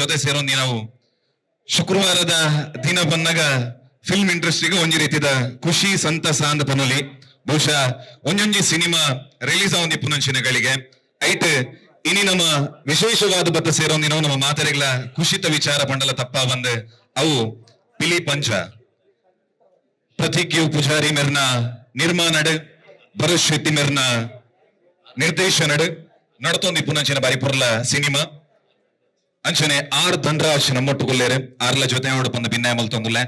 ಜೊತೆ ಸೇರೋನಿ ನಾವು. ಶುಕ್ರವಾರದ ದಿನ ಬಂದಾಗ ಫಿಲ್ಮ್ ಇಂಡಸ್ಟ್ರಿಗೆ ಒಂಜಿ ರೀತಿದ ಖುಷಿ, ಸಂತಸ ಅಂದ ಪನೊಲಿ. ಬಹುಶಃ ಒಂಜೊಂಜಿ ಸಿನಿಮಾ ರಿಲೀಸ್ ಆವೊಂದಿ ಪುನಂಚಿನಗಳಿಗೆ ಐಟ್ ಇನಿ ನಮ್ಮ ವಿಶೇಷವಾದ ಬತ್ತ ನಾವು, ನಮ್ಮ ಮಾತರೆಗಳ ಖುಷಿತ ವಿಚಾರ ಪಂಡಲ ತಪ್ಪ ಬಂದ್ ಅವು ಪಿಲಿ ಪಂಚ. ಪ್ರತೀಕ್ ಪುಜಾರಿ ಮೆರ್ನ ನಿರ್ಮಾಣಡ್ ಭರತ್ ಶೆಟ್ಟಿ ಮೆರ್ನ ನಿರ್ದೇಶನಡ್ ನಡತೊಂದಿ ಪುನಂಚಿನ ಬಾರಿ ಸಿನಿಮಾ. ಅಂಚನೆ ಆರ್ ಧನ್ರಾಜ್ ನಮ್ಮೊಟ್ಟುಗೊಲ್ಲೇರೆ ಆರ್ಲ ಜೊತೆ ಬಂದು ಭಿನ್ನಾಯ ಮಲ್ತೊಂದುಲ್ಲೆ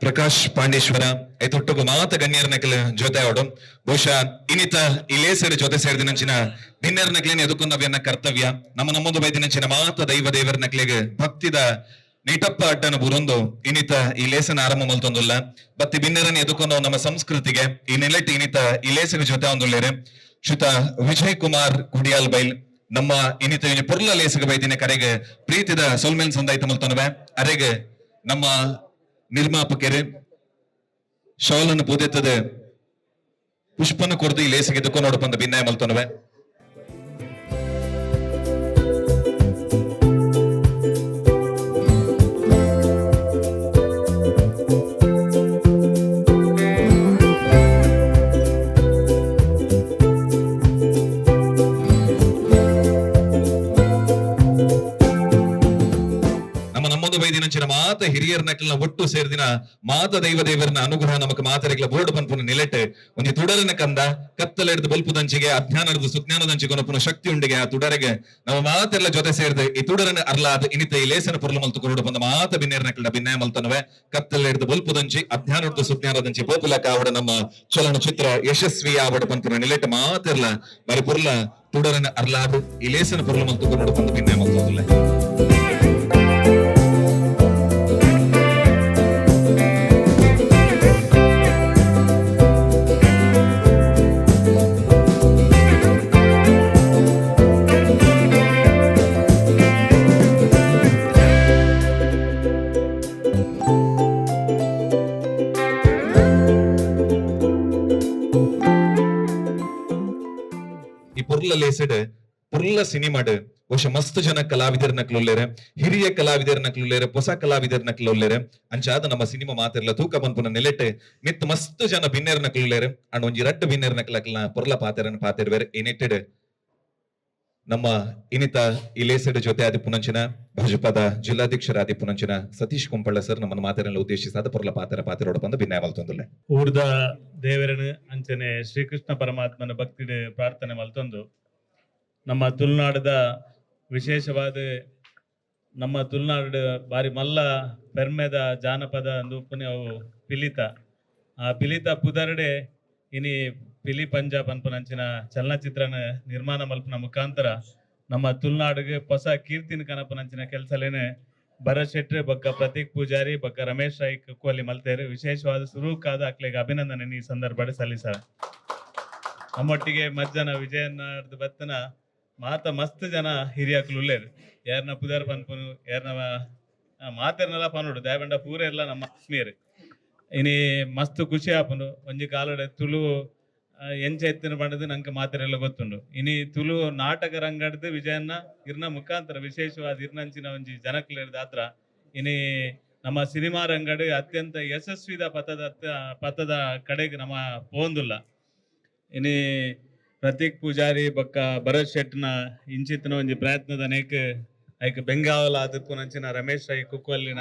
ಪ್ರಕಾಶ್ ಪಾಂಡೇಶ್ವರ ಐತೊಟ್ಟುಗು ಮಾತ ಗಣ್ಯರ ನಕಲ್ ಜೊತೆ ಆವಡು ಬಹುಶಃ ಇನಿತ ಇಲೇಸರ ಜೊತೆ ಸೇರಿದಿನಂಚಿನ ಭಿನ್ನರ ನಕಲೇನೆ ಎದುಕೊಂಡವ್ಯನ್ನ ಕರ್ತವ್ಯ. ನಮ್ಮ ನಮ್ಮೊಂದು ಬೈದಿನಂಚಿನ ಮಾತ ದೈವ ದೇವರ ನಕಲಿಗೆ ಭಕ್ತಿದ ನೀಟಪ್ಪ ಅಡ್ಡನ ಬುರೊಂದು, ಇನಿತ ಈ ಲೇಸನ ಆರಂಭ ಮಲ್ತೊಂದುಲ್ಲ ಬತ್ತಿ ಬಿನ್ನೆರನ್ ಎದುಕೊಂಡು ನಮ್ಮ ಸಂಸ್ಕೃತಿಗೆ ಈ ನೆಲೆಟ್ ಇನಿತ ಈ ಲೇಸನ ಜೊತೆ ಒಂದುಳ್ಳೇರೆ ಶ್ರುತ ವಿಜಯ್ ಕುಮಾರ್ ಕುಡಿಯಾಲ್ ಬೈಲ್, ನಮ್ಮ ಇನಿತ ಇನಿ ಪುರ್ಲ ಲೇಸಗ ಬೈದಿನ ಕರೆಗೆ ಪ್ರೀತಿದ ಸೊಲ್ಮೇಲ್ ಸಂದಾಯ್ತ ಮಲ್ತೊನವೆ ಅರೆಗೆ ನಮ್ಮ ನಿರ್ಮಾಪಕರೆ ಶೋಲನ್ ಪೂದೆತ್ತದೆ, ಪುಷ್ಪನ ಕೊರತೆ ಈ ಲೇಸಿಗೆ ಎದುಕೊಂಡು ನೋಡಪ್ಪ ಭಿನ್ನಾಯ ಮಲ್ತೊನವೆ ಮಾತ ಹಿರಿಯರ ನಕಲ್ನ ಒಟ್ಟು ಸೇರಿದಿನ ಮಾತ ದೇವರನ ಅನುಗ್ರಹ ನಮಕ್ ಮಾತರೆಗಳ ಬೋರ್ಡ್ ಪನ್ಪುನ ನಿಲೆಟ್. ಒಂಜಿ ತುಡರನ ಕಂದ ಕತ್ತಲೆಡ್ದು ಬಲ್ಪುದಂಚಿಗೆ ಅಜ್ಞಾನದ ಸುಜ್ಞಾನದಂಚಿಗೆ ಪುನ ಶಕ್ತಿ ಉಂಡಿಗೆ ಆ ತುಡರೆಗೆ. ನಮ್ಮ ಮಾತೆಲ್ಲ ಜೊತೆ ಸೇರಿದೆ, ಈ ತುಡರನ ಅರ್ಲಾದ ಇನಿತ ಈ ಲೇಸನ ಪುರ್ಲ ಮಲ್ತು ಕೊರಡು ಬಂದ ಮಾತ ಬಿನ್ನೇರ ನಕಲ್ನ ಬಿನ್ನೆ ಮಲ್ತನವೆ. ಕತ್ತಲೆಡ್ದು ಬಲ್ಪುದಂಚಿ ಅಜ್ಞಾನದ ಸುಜ್ಞಾನದಂಚಿ ಪೋಪುಲಕ ಅವಡ ನಮ್ಮ ಚಲನಚಿತ್ರ ಯಶಸ್ವಿ ಆವಡ ಪನ್ಪುನ ನಿಲೆಟ್ ಮಾತೆಲ್ಲ ಬರಿ ಪುರ್ಲ ತುಡರನ ಅರ್ಲಾದ ಈ ಲೇಸನ ಪುರ್ಲ ಮಲ್ತು ಕೊರಡು ಬಂದ ಭಿನ್ನಾಯ ಮಲ್ತೋದಿಲ್ಲ. ಈ ಪುರ್ಲ ಲೇಸಡ್ ಪುರ್ಲ ಸಿನಿಮಾಡ್ ಬಹುಶಃ ಮಸ್ತ್ ಜನ ಕಲಾವಿದರ ನಕ್ಲುಲ್ಲೇರೆ ಹಿರಿಯ ಕಲಾವಿದರ ನಕ್ಲುಲ್ಲೇರೆ ಹೊಸ ಕಲಾವಿದರ ನಕ್ಲುಲ್ಲೇರೆ ಅಂಚಾದ ನಮ್ಮ ಸಿನಿಮಾ ಮಾತಿರ್ಲ ತೂಕ ಬಂದ್ಪುನ ನೆಲೆಟ್ಟೆ. ಮಿತ್ ಮಸ್ತ್ ಜನ ಭಿನ್ನೇರ ನಕ್ಲುಲ್ಲೇರೆ ಅಂಡ್ ಒಂಜಿ ರಟ್ಟು ಭಿನ್ನೇರ ನಕ್ಲಕ್ಲ ಪುರ್ಲ ಪಾತೆರನ್ ಪಾತಿರ್ವೇರ್ ಇನೆಟ್ಟೆಡ್ ನಮ್ಮ ಇನಿತ ಇಲೇಸಡ್ ಜೊತೆ ಆದಿ ಪುನಂಚಿನ ಭಾಜಪದ ಜಿಲ್ಲಾಧ್ಯಕ್ಷರಾದಿ ಪುನಂಚಿನ ಸತೀಶ್ ಕುಂಪಳ್ಳ ಸರ್ ನಮ್ಮನ್ನು ಮಾತಿರಲ್ಲ ಉದ್ದೇಶಿಸಾದ ಪುರ್ಲ ಪಾತ್ರ ಪಾತ್ರ ಬಂದು ಭಿನ್ನಾಯ ಮಲ್ತೊಂದುಲ್ಲೆ ಊರ್ದ ದೇವರನ್ನು ಅಂಚನೆ ಶ್ರೀಕೃಷ್ಣ ಪರಮಾತ್ಮನ ಭಕ್ತಿ ಪ್ರಾರ್ಥನೆ ಮಲ್ತೊಂದು. ನಮ್ಮ ತುಳುನಾಡದ ವಿಶೇಷವಾದ ನಮ್ಮ ತುಳುನಾಡು ಬಾರಿ ಮಲ್ಲ ಪೆರ್ಮೆದ ಜಾನಪದ ಅಂದು ಅವು ಪಿಲಿತ. ಆ ಪಿಲಿತ ಪುದರಡೆ ಇನಿ ಪಿಲಿ ಪಂಜಾಬ್ ಅನ್ಪನಂಚಿನ ಚಲನಚಿತ್ರನ ನಿರ್ಮಾಣ ಮಲ್ಪನ ಮುಖಾಂತರ ನಮ್ಮ ತುಳುನಾಡಿಗೆ ಹೊಸ ಕೀರ್ತಿನ ಕನಪನಂಚಿನ ಕೆಲಸಲೇನೆ ಭರತ್ ಶೆಟ್ಟಿ ಬೊಕ್ಕ ಪ್ರತೀಕ್ ಪೂಜಾರಿ, ಬೊಕ್ಕ ರಮೇಶ್ ರೈ ಕಕ್ಕುವಲ್ಲಿ ಮಲ್ತೇರು ವಿಶೇಷವಾದ ಸುರೂಕಾದ ಅಕ್ಲೆಗೆ ಅಭಿನಂದನೆ ಈ ಸಂದರ್ಭ ಸಲ್ಲಿಸ. ನಮ್ಮೊಟ್ಟಿಗೆ ಮಜ್ಜನ ವಿಜಯನಾರ್ದ ಬತ್ತನ ಮಾತ ಮಸ್ತ್ ಜನ ಹಿರಿಯಕ್ಲು ಉಳ್ಳೇರು ಯಾರನ್ನ ಪುದರ್ ಪನ್ಪುನು ಯಾರನ್ನ ಮಾತೇರ್ನೆಲ್ಲ ಪನ್ನೋಡು ದಾಯಬಂಡ ಪೂರ ಎಲ್ಲ ನಮ್ಮ ಆತ್ಮೀಯರು ಇನಿ ಮಸ್ತ್ ಖುಷಿ ಆಪನು, ಒಂಜಿ ಕಾಲಡೆ ತುಳು ಎಂಚ ಎತ್ತಿನ ಬಂಡದ ನಂಗೆ ಮಾತೆರೆಲ್ಲ ಗೊತ್ತುಂಡು ಇನಿ ತುಳು ನಾಟಕ ರಂಗಡ್ದು ವಿಜಯನ್ನ ಇರ್ನ ಮುಖಾಂತರ, ವಿಶೇಷವಾದ ಇರ್ನಂಚಿನ ಒಂಜಿ ಜನಕ್ಲಿರ್ದ ಆತ್ರ ಇನಿ ನಮ್ಮ ಸಿನಿಮಾ ರಂಗಡ್ ಅತ್ಯಂತ ಯಶಸ್ವಿದ ಪಥದ ಪಥದ ಕಡೆಗೆ ನಮ್ಮ ಪೋಂದುಲ್ಲ ಇನಿ ಪ್ರತೀಕ್ ಪೂಜಾರಿ, ಬಕ್ಕ ಭರತ್ ಶೆಟ್ನ ಇಂಚಿತ್ತಿನ ಒಂಜಿ ಪ್ರಯತ್ನದ ನೇಕ್, ಐಕ್ ಬೆಂಗಾವಲ ಆದಿಪ್ಪುನಂಚಿನ ರಮೇಶ್ ರೈ ಕುಕ್ವಲ್ಲಿನ,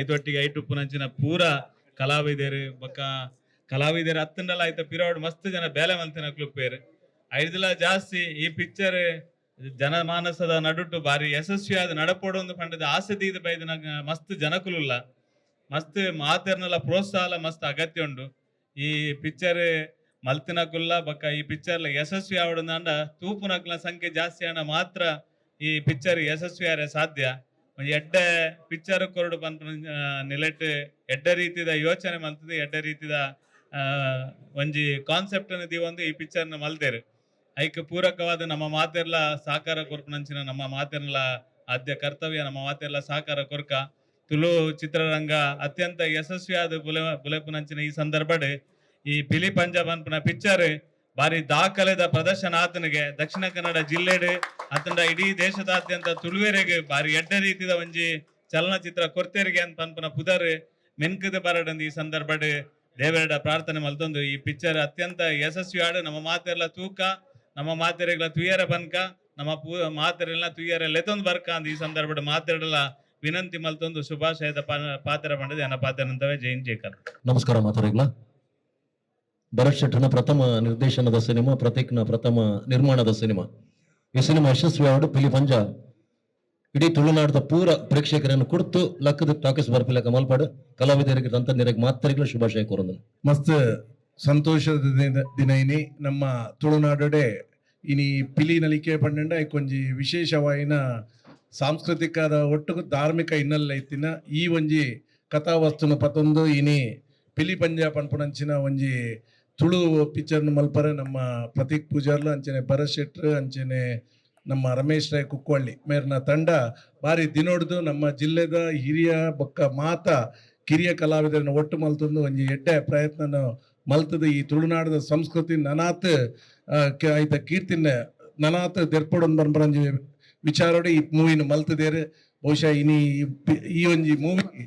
ಐದೊಟ್ಟಿಗೆ ಐಟು ಪುನಂಚಿನ ಪೂರ ಕಲಾವಿದರು, ಬೊಕ್ಕ ಕಲಾವಿದರು ಹತ್ತಂಡಲ ಐತ ಪಿರೋಡ್ ಮಸ್ತ್ ಜನ ಬೇಲೆ ಮಲ್ತಿನ ಕ್ಲುಪ್ಪೇರು ಐದಲ ಜಾಸ್ತಿ ಈ ಪಿಕ್ಚರ್ ಜನಮಾನಸದ ನಡುಟು ಬಾರಿ ಯಶಸ್ವಿಯಾದ ನಡಪೋಡೊಂದು ಪಂಡದ ಆಸೆ ದೀದ ಬೈದಿನ ಮಸ್ತ್ ಜನಕುಲುಲ್ಲ. ಮಸ್ತ್ ಮಾತೆರ್ನಲ್ಲ ಪ್ರೋತ್ಸಾಹ ಮಸ್ತ್ ಅಗತ್ಯ ಉಂಡು. ಈ ಪಿಕ್ಚರ್ ಮಲ್ತಿನಕುಲ್ಲ ಬಕ್ಕ ಈ ಪಿಕ್ಚರ್ಲ ಯಶಸ್ವಿ ಆವಡಂದ ತೂಪುನಕ್ಲ ಸಂಖ್ಯೆ ಜಾಸ್ತಿ ಆಂಡ ಮಾತ್ರ ಈ ಪಿಕ್ಚರ್ ಯಶಸ್ವಿ ಆರೆ ಸಾಧ್ಯ. ಎಡ್ಡ ಪಿಕ್ಚರ್ ಕೊರಡು ಪನ್ಪುನ ನಿಲೆಟ್ ಎಡ್ಡ ರೀತಿದ ಯೋಚನೆ ಮಲ್ತದೆ ಎಡ್ಡ ರೀತಿದ ಆ, ಒಂಜಿ ಕಾನ್ಸೆಪ್ಟ್ ಅನ್ನು ದೀವೊಂದು ಈ ಪಿಕ್ಚರ್ನ ಮಲ್ತೇರು ಐಕ್ ಪೂರಕವಾದ ನಮ್ಮ ಮಾತೆರ್ಲ ಸಾಕಾರ ಕೊರ್ಪುನಂಚಿನ ನಮ್ಮ ಮಾತೆರ್ಲ ಆದ್ಯ ಕರ್ತವ್ಯ, ನಮ್ಮ ಮಾತೆರ್ಲ ಸಾಕಾರ ಕೊರ್ಕ. ತುಳು ಚಿತ್ರರಂಗ ಅತ್ಯಂತ ಯಶಸ್ವಿಯಾದ ಬುಲೆ ಬುಲೆಪುನಂಚಿನ ಈ ಸಂದರ್ಭಡ್ ಈ ಪಿಲಿ ಪಂಜಾಬ್ ಅನ್ಪುನ ಪಿಕ್ಚರ್ ಬಾರಿ ದಾಖಲೆದ ಪ್ರದರ್ಶನ ಆತನಿಗೆ. ದಕ್ಷಿಣ ಕನ್ನಡ ಜಿಲ್ಲೆಡ್ ಅತಂಡ ಇಡೀ ದೇಶದಾದ್ಯಂತ ತುಳುವೆರೆಗೆ ಬಾರಿ ಎಡ್ಡ ರೀತಿದ ಒಂಜಿ ಚಲನಚಿತ್ರ ಕೊರ್ತೇರಿಗೆ ಅಂತ ಅನ್ಪುನ ಪುದರ್ ಮೆನ್ಕದ ಬರಡಂದು ಈ ಸಂದರ್ಭಡ್ ದೇವರಡ ಪ್ರಾರ್ಥನೆ ಮಲ್ತೊಂದು, ಈ ಪಿಕ್ಚರ್ ಅತ್ಯಂತ ಯಶಸ್ವಿ ಆಡು ನಮ್ಮ ಮಾತೆಲ್ಲ ತೂಕ, ನಮ್ಮ ಮಾತೆರೆಗಳ ತುಯ್ಯರ ಬನ್ಕ, ನಮ್ಮ ಪೂ, ಮಾತೆರೆಲ್ಲ ತುಯ್ಯರ ಲೆತೊಂದು ಬರ್ಕ ಅಂತ ಈ ಸಂದರ್ಭಡ್ ಮಾತೆರಡಲ ವಿನಂತಿ ಮಲ್ತೊಂದು, ಶುಭಾಶಯದ ಪಾತ್ರ ಮಾಡಿದೆ. ಅನ್ನ ಪಾತ್ರನಂತವೇ ಜೈನ್ ಜೇಕರ್. ನಮಸ್ಕಾರ ಮಾತಾಡಿಗಳ ಭರತ್ ಶೆಟ್ಟರ್ನ ಪ್ರಥಮ ನಿರ್ದೇಶನದ ಸಿನಿಮಾ, ಪ್ರತೀಕ್ನ ಪ್ರಥಮ ನಿರ್ಮಾಣದ ಸಿನಿಮಾ. ಈ ಸಿನಿಮಾ ಯಶಸ್ವಿ ಆಡು ಪಿಲಿ ಪಂಜ ಇಡೀ ತುಳುನಾಡದ ಪೂರ ಪ್ರೇಕ್ಷಕರನ್ನು ಕುರ್ತು ಲಕ್ಕದ ಟಾಕೀಸ್ ಬರ್ಪಿಲಕ ಮಲ್ಪಾಡು ಕಲಾವಿದರಿಗೆ ತಂತ್ರಜ್ಞರಿಗೆ ಮಾತರಿಗಳ ಶುಭಾಶಯ ಕೋರಂದನು ಮಸ್ತ್ ಸಂತೋಷದ ದಿನ ಇನಿ ನಮ್ಮ ತುಳುನಾಡಡೆ ಇನಿ ಪಿಲಿ ನಲಿಕೆ ಪಂಡ ಕೊಂಜಿ ವಿಶೇಷವಾಯಿನ ಸಾಂಸ್ಕೃತಿಕದ ಒಟ್ಟು ಧಾರ್ಮಿಕ ಹಿನ್ನೆಲೆ ಇತ್ತಿನ ಈ ಒಂಜಿ ಕಥಾವಸ್ತುನ ಪತೊಂದು ಇನಿ ಪಿಲಿ ಪಂಜಾಬ್ ಅನ್ಪುಣಂಚಿನ ಒಂಜಿ ತುಳು ಪಿಕ್ಚರ್ನ ಮಲ್ಪರೆ ನಮ್ಮ ಪ್ರತೀಕ್ ಪೂಜಾರ್ಲು ಅಂಚನೆ ಭರತ್ ಶೆಟ್ರ್ ಅಂಚನೆ ನಮ್ಮ ರಮೇಶ್ ರಾಯ್ ಕುಕ್ಕೊಳ್ಳಿ, ಮೇರ್ನ ತಂಡ ಬಾರಿ ದಿನೊಡ್ದು ನಮ್ಮ ಜಿಲ್ಲೆದ ಹಿರಿಯ ಬೊಕ್ಕ ಮಾತ ಕಿರಿಯ ಕಲಾವಿದರನ್ನ ಒಟ್ಟು ಮಲ್ತೊಂದು ಒಂಜಿ ಎಡ್ಡೆ ಪ್ರಯತ್ನ ಮಲ್ತದ ಈ ತುಳುನಾಡದ ಸಂಸ್ಕೃತಿ ನನಾತ್ ಆಯ್ತ ಕೀರ್ತಿನ ನನಾತ್ ದೆರ್ಪೊಡೊಂದು ಬರ್ಬರಂಜಿ ವಿಚಾರೋಡೆ ಈ ಮೂವಿನ ಮಲ್ತದೇರು. ಬಹುಶಃ ಇನಿ ಈ ಒಂಜಿ ಮೂವಿ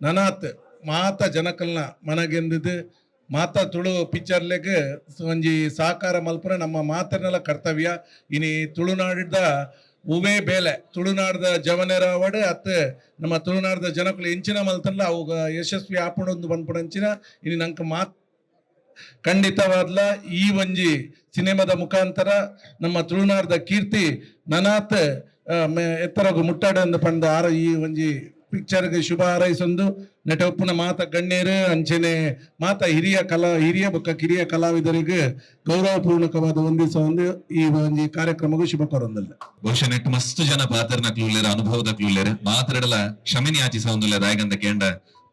ನನಾತ್ ಮಾತ ಜನಕಲ್ನ ಮನಗೆಂದದು. ಮಾತ ತುಳು ಪಿಕ್ಚರ್ಲೆಗ್ ಒಂಜಿ ಸಹಕಾರ ಮಲ್ಪನ ನಮ್ಮ ಮಾತನೆಲ್ಲ ಕರ್ತವ್ಯ. ಇನಿ ತುಳುನಾಡಿದ ಉವೇ ಬೇಲೆ, ತುಳುನಾಡದ ಜವನೆರ ಒಡ ಅತ್ ನಮ್ಮ ತುಳುನಾಡದ ಜನಕುಲು ಎಂಚಿನ ಮಲ್ತಲ್ಲ ಅವು ಯಶಸ್ವಿ ಆಪಣೊಂದು ಬಂದ್ಪಡಂಚಿನ ಇನಿ ನಂಗೆ ಮಾತ್ ಖಂಡಿತವಾದ್ಲ ಈ ಒಂಜಿ ಸಿನಿಮಾದ ಮುಖಾಂತರ ನಮ್ಮ ತುಳುನಾಡದ ಕೀರ್ತಿ ನನಾತ್ ಎತ್ತರಗು ಮುಟ್ಟಾಡ ಪಂಡ ಆರ ಈ ಒಂಜಿ ಪಿಕ್ಚರ್ಗೆ ಶುಭ ಹಾರೈಸೊಂದು. ನೆಟ ಉಪ್ಪುನ ಮಾತ ಗಣ್ಯರು ಅಂಚನೆ ಮಾತ ಹಿರಿಯ ಕಲಾ, ಹಿರಿಯ ಬೊಕ್ಕ ಕಿರಿಯ ಕಲಾವಿದರಿಗೆ ಗೌರವಪೂರ್ಣಕವಾದ ಒಂದಿಸ ಒಂದು ಈ ಕಾರ್ಯಕ್ರಮಗೂ ಶುಭ ಕೊರೊಂದಲ್ಲ. ಬಹುಶಃ ನೆಟ್ ಮಸ್ತ್ ಜನ ಪಾತ್ರನ ಕ್ಲೂಲೇರ, ಅನುಭವದ ಕ್ಲೂಲೇರ, ಮಾತಾಡಲ ಕ್ಷಮಿನಿ ಆಚಿಸ ಒಂದು ರಾಯಗಂಧ ಕೇಂಡ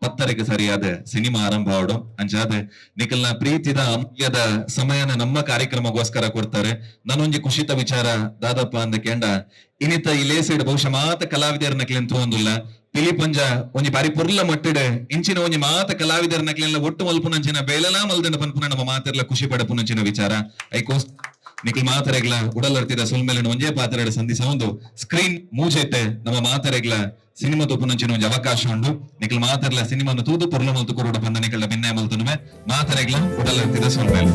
ಸರಿಯಾದ ಸಿನಿಮಾ ಆರಂಭ ಅಂಜಾದೆ ಅಂಚಾದ ನಿಖಲ್ನ ಪ್ರೀತಿದ ಅಮೂಲ್ಯದ ಸಮಯನ ನಮ್ಮ ಕಾರ್ಯಕ್ರಮಗೋಸ್ಕರ ಕೊಡ್ತಾರೆ ನಾನೊಂಜಿ ಖುಷಿತ ವಿಚಾರ ದಾದಪ್ಪ ಅಂದ ಕೇಂಡ ಇನಿತ ಈ ಲೇಸೈಡ್ ಬಹುಶಃ ಮಾತ ಕಲಾವಿದರ ನಕಲಿನ ತೋಂದಿಲ್ಲ ಪಿಲಿ ಪಂಜ ಒಂಜಿ ಬಾರಿ ಪುರ್ಲ ಮಟ್ಟಿಡ್ ಇಂಚಿನ ಒಂಜಿ ಮಾತ ಕಲಾವಿದರ ನಕಲಿನ ಒಟ್ಟು ಮಲ್ಪುನಂಚಿನ ಬೇಲಲಾ ಮಲ್ದಂಡ ಪನ್ಪುನ ನಮ್ಮ ಮಾತೆರ್ಲ ಖುಷಿ ಪಡಪುನಂಚಿನ ವಿಚಾರ ಐಕೋಸ್ ನಿಖಿಲ್ ಮಾತರೆಗ್ಲ ಉಡಲರ್ತಿದ ಸುಲ್ಮೇಲಿನ ಒಂಜೇ ಪಾತ್ರೆಡ ಸಂಧಿಸ ಒಂದು ಸ್ಕ್ರೀನ್ ಮೂಜೈತೆ ನಮ್ಮ ಮಾತರೆಗ್ಲ, ಸಿನಿಮಾ ತೂಪುನಂಚಿನ ಒಂಜಿ ಅವಕಾಶ ಉಂಡು. ನಿಖಿಲ್ ಮಾತರ್ಲ ಸಿನಿಮಾನು ತೂದು ಪುರ್ಲ ಮಲ್ತು ಕೊರೋಡ ಬಂದ ನಿಖಲ್ಡ ಭಿನ್ನಾಯ ಮಲ್ತುನುವೆ. ಮಾತರೆಗ್ಲ ಉಡಲರ್ತಿದ ಸುಲ್ಮೇಲು